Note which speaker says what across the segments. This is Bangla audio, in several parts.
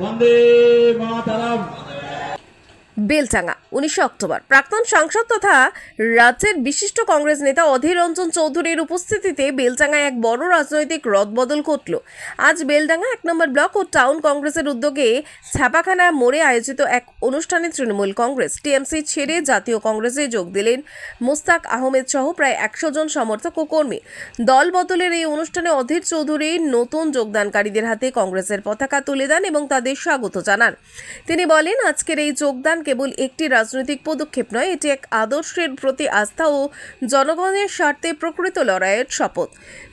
Speaker 1: বন্দে মাতারাম।
Speaker 2: বেলচাঙ্গা উনিশে অক্টোবর। প্রাক্তন সাংসদ তথা রাজ্যের বিশিষ্ট কংগ্রেস নেতা অধীর রঞ্জন চৌধুরীর উপস্থিতিতে বেলচাঙ্গায় এক বড় রাজনৈতিক রদবদল ঘটল। আজ বেলডাঙ্গা এক নম্বর ব্লক ও টাউন কংগ্রেসের উদ্যোগে ছাপাখানা মোড়ে আয়োজিত এক অনুষ্ঠানে তৃণমূল কংগ্রেস টিএমসি ছেড়ে জাতীয় কংগ্রেসে যোগ দিলেন মুস্তাক আহমেদ সহ প্রায় একশো জন সমর্থক ও কর্মী। দল বদলের এই অনুষ্ঠানে অধীর চৌধুরী নতুন যোগদানকারীদের হাতে কংগ্রেসের পতাকা তুলে দেন এবং তাদের স্বাগত জানান। তিনি বলেন, আজকের এই যোগদান কেবল একটি রাজনৈতিক পদক্ষেপ নয়, এটি এক আদর্শের প্রতি আস্থা ও জনগণের স্বার্থে প্রকৃত লড়াইয়ের শপথ।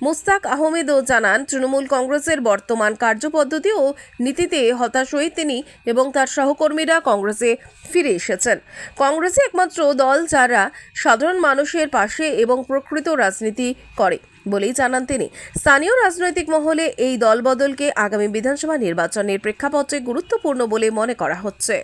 Speaker 2: মুস্তাক আহমেদও জানান, তৃণমূল কংগ্রেসের বর্তমান কার্যপদ্ধতি ও নীতিতে হতাশ হয়ে তিনি এবং তার সহকর্মীরা কংগ্রেসে ফিরে এসেছেন। কংগ্রেসে একমাত্র দল যারা সাধারণ মানুষের পাশে এবং প্রকৃত রাজনীতি করে বলেই জানান তিনি। স্থানীয় রাজনৈতিক মহলে এই দলবদলকে আগামী বিধানসভা নির্বাচনের প্রেক্ষাপটে গুরুত্বপূর্ণ বলে মনে করা হচ্ছে।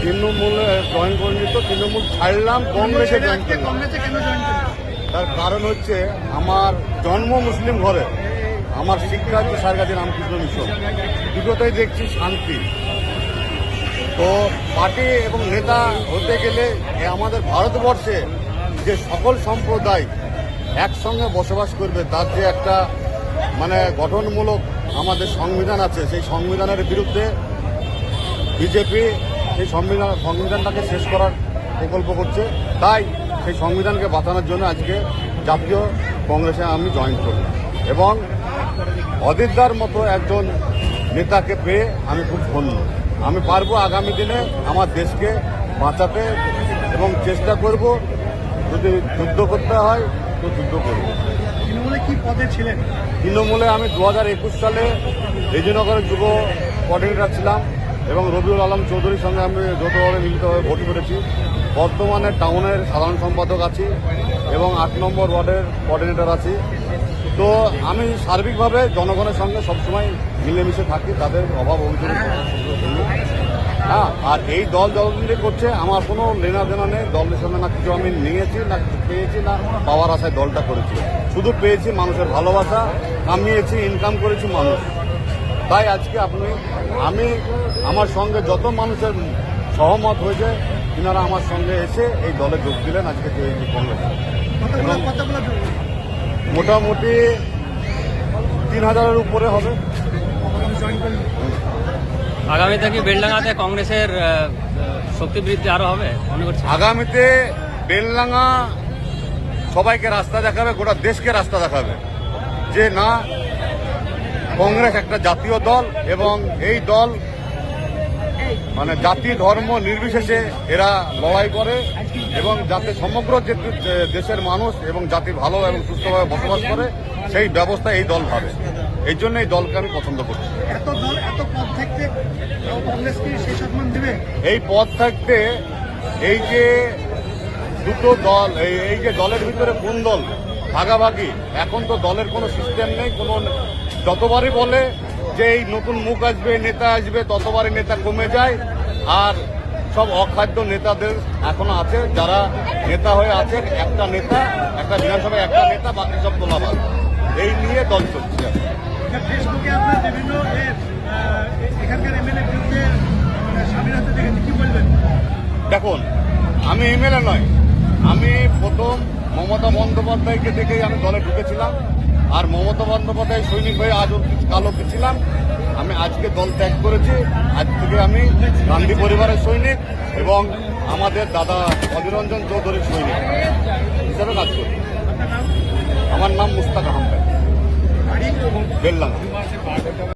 Speaker 3: তৃণমূলে জয়েন করিনি তো তৃণমূল ছাড়লাম কংগ্রেসে জয়েন করলাম।
Speaker 4: কংগ্রেসে কেন জয়েন করলেন
Speaker 3: তার কারণ হচ্ছে আমার জন্ম মুসলিম ঘরে আমার শিক্ষা হচ্ছে সারগাছি রামকৃষ্ণ মিশন। দুটোতেই দেখছি শান্তি। তো পার্টি এবং নেতা হতে গেলে এ আমাদের ভারতবর্ষে যে সকল সম্প্রদায় একসঙ্গে বসবাস করবে তার যে একটা মানে গঠনমূলক আমাদের সংবিধান আছে, সেই সংবিধানের বিরুদ্ধে বিজেপি সেই সংবিধান সংবিধানটাকে শেষ করার প্রকল্প করছে। তাই সেই সংবিধানকে বাঁচানোর জন্য আজকে জাতীয় কংগ্রেসে আমি জয়েন করি এবং অদিতদার মতো একজন নেতাকে পেয়ে আমি খুব ধন্য। আমি পারব আগামী দিনে আমার দেশকে বাঁচাতে এবং চেষ্টা করব। যদি যুদ্ধ করতে হয় তো যুদ্ধ করব।
Speaker 4: কি পদে ছিলেন?
Speaker 3: তৃণমূলে আমি দু হাজার একুশ সালে রেজিনগরের যুব কোঅর্ডিনেটর ছিলাম এবং রবিউল আলম চৌধুরীর সঙ্গে আমি যৌথভাবে মিলিতভাবে ভোট করেছি বর্তমানে টাউনের সাধারণ সম্পাদক আছি এবং আট নম্বর ওয়ার্ডের কোঅর্ডিনেটর আছি। তো আমি সার্বিকভাবে জনগণের সঙ্গে সবসময় মিলেমিশে থাকি, তাদের অভাব অভিযোগ হ্যাঁ আর এই দল যতদিন করছে আমার কোনো লেনা দেনা নেই দলের সঙ্গে না কিছু আমি নিয়েছি না কিছু পেয়েছি না পাওয়ার আশায় দলটা করেছি। শুধু পেয়েছি মানুষের ভালোবাসা কামিয়েছি ইনকাম করেছি মানুষ। তাই আজকে আপনি আমি আমার সঙ্গে যত মানুষের সহমত হয়েছে তিনারা আমার সঙ্গে এসে এই দলে যোগ দিলেন আজকে কংগ্রেস। মোটামুটি তিন হাজারের উপরে হবে।
Speaker 5: আগামীতে কি বেলডাঙ্গাতে কংগ্রেসের শক্তি বৃদ্ধি আরও হবে? মনে করছি
Speaker 3: আগামীতে বেললাঙ্গা সবাইকে রাস্তা দেখাবে, গোটা দেশকে রাস্তা দেখাবে। যে না, কংগ্রেস একটা জাতীয় দল এবং এই দল মানে জাতি, ধর্ম নির্বিশেষে এরা লড়াই করে এবং যাতে সমগ্র যে দেশের মানুষ এবং জাতি ভালো এবং সুস্থভাবে বসবাস করে সেই ব্যবস্থা এই দল ভাবে। এই জন্য এই দলকে আমি পছন্দ করছি।
Speaker 4: এত দল এত পদ থাকতে কংগ্রেস সেই সম্মান দেবে?
Speaker 3: এই পদ থাকতে এই যে দুটো দল এই এই যে দলের ভিতরে কোন দল ভাগাভাগি এখন তো দলের কোনো সিস্টেম নেই কোনো যতবারই বলে যে এই নতুন মুখ আসবে নেতা আসবে ততবারই নেতা কমে যায় আর সব অখাদ্য নেতাদের এখনও আছে যারা নেতা হয়ে আছে একটা নেতা একটা বিধানসভায় একটা নেতা বাকি সব তোলাবাদ এই নিয়ে দল চলছে
Speaker 4: এটা ফেসবুকে আপনার বিভিন্ন এখানকার এমএলএ বিরুদ্ধে মানে স্বামীর হাতে দেখেছি কি বলবেন?
Speaker 3: দেখুন আমি এমএলএ নয়। আমি প্রথম মমতা বন্দ্যোপাধ্যায়কে দেখেই আমি দলে ঢুকেছিলাম। আর মমতা বন্দ্যোপাধ্যায় সৈনিক হয়ে আজ অব্দি কালো ছিলাম। আমি আজকে দল ত্যাগ করেছি। আজ থেকে আমি গান্ধী পরিবারের সৈনিক এবং আমাদের দাদা অধীরঞ্জন চৌধুরীর সৈনিক হিসাবে কাজ করি। আমার নাম মুস্তাক আহমেদ। বেল্লাম